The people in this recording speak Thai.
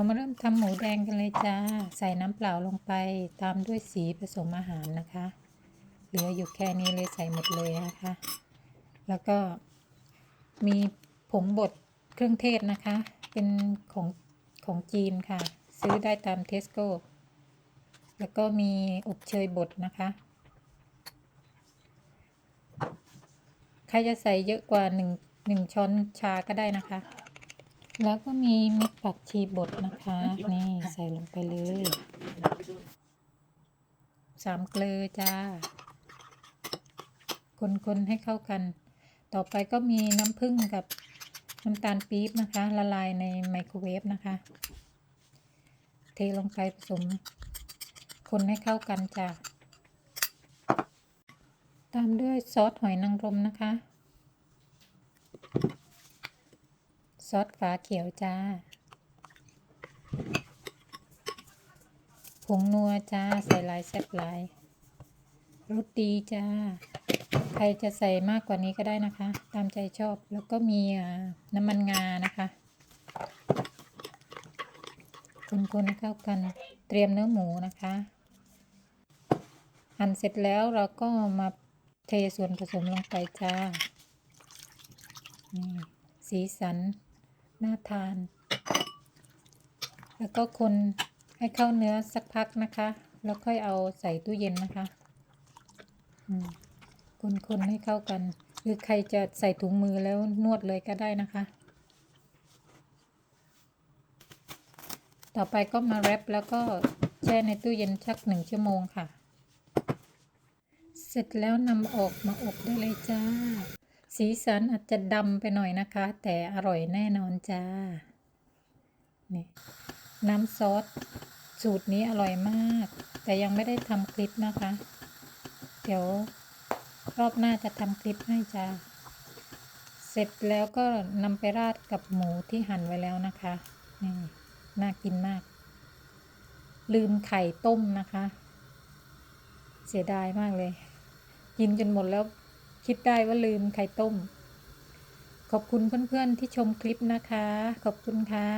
เรามาเริ่มทำหมูแดงกันเลยจ้า ใส่น้ำเปล่าลงไปตามด้วยสีผสมอาหารนะคะ เหลืออยู่แค่นี้เลยใส่หมดเลยนะคะ แล้วก็มีผงบดเครื่องเทศนะคะ เป็นของของจีนค่ะ ซื้อได้ตามเทสโก้ แล้วก็มีอบเชยบดนะคะ ใครจะใส่เยอะกว่าหนึ่งหนึ่งช้อนชาก็ได้นะคะ แล้วก็มีเม็ดผักชีบดนะคะ นี่ใส่ลงไปเลยสามเกลือจ้า คนๆให้เข้ากัน ต่อไปก็มีน้ำผึ้งกับน้ำตาลปี๊บนะคะ ละลายในไมโครเวฟนะคะ เทลงไปผสม คนให้เข้ากันจ้าตามด้วยซอสหอยนางรมนะคะ ซอสฝาเขียวจ้า ผงนัวจ้า ใส่ลายแซ่บลายรสดีจ้า ใครจะใส่มากกว่านี้ก็ได้นะคะ ตามใจชอบ แล้วก็มีน้ำมันงานะคะคนๆให้เข้ากัน เตรียมเนื้อหมูนะคะ หั่นเสร็จแล้วเราก็มาเทส่วนผสมลงไปจ้า นี่สีสัน น่าทาน แล้วก็คนให้เข้าเนื้อสักพักนะคะ แล้วค่อยเอาใส่ตู้เย็นนะคะอืมคนให้เข้ากัน หรือใครจะใส่ถุงมือแล้วนวดเลยก็ได้นะคะ ต่อไปก็มาแรปแล้วก็แช่ในตู้เย็นชักหนึ่งชั่วโมงค่ะ เสร็จแล้วนำออกมาอบได้เลยจ้า สีสันอาจจะดำไปหน่อยนะคะ แต่อร่อยแน่นอนจ้า นี่น้ำซอสสูตรนี้อร่อยมาก แต่ยังไม่ได้ทำคลิปนะคะ เดี๋ยวรอบหน้าจะทำคลิปให้จ้า เสร็จแล้วก็นำไปราดกับหมูที่หั่นไว้แล้วนะคะ นี่น่ากินมาก ลืมไข่ต้มนะคะ เสียดายมากเลย กินจนหมดแล้ว คิดได้ว่าลืมไข่ต้ม ขอบคุณเพื่อนๆที่ชมคลิปนะคะ ขอบคุณค่ะ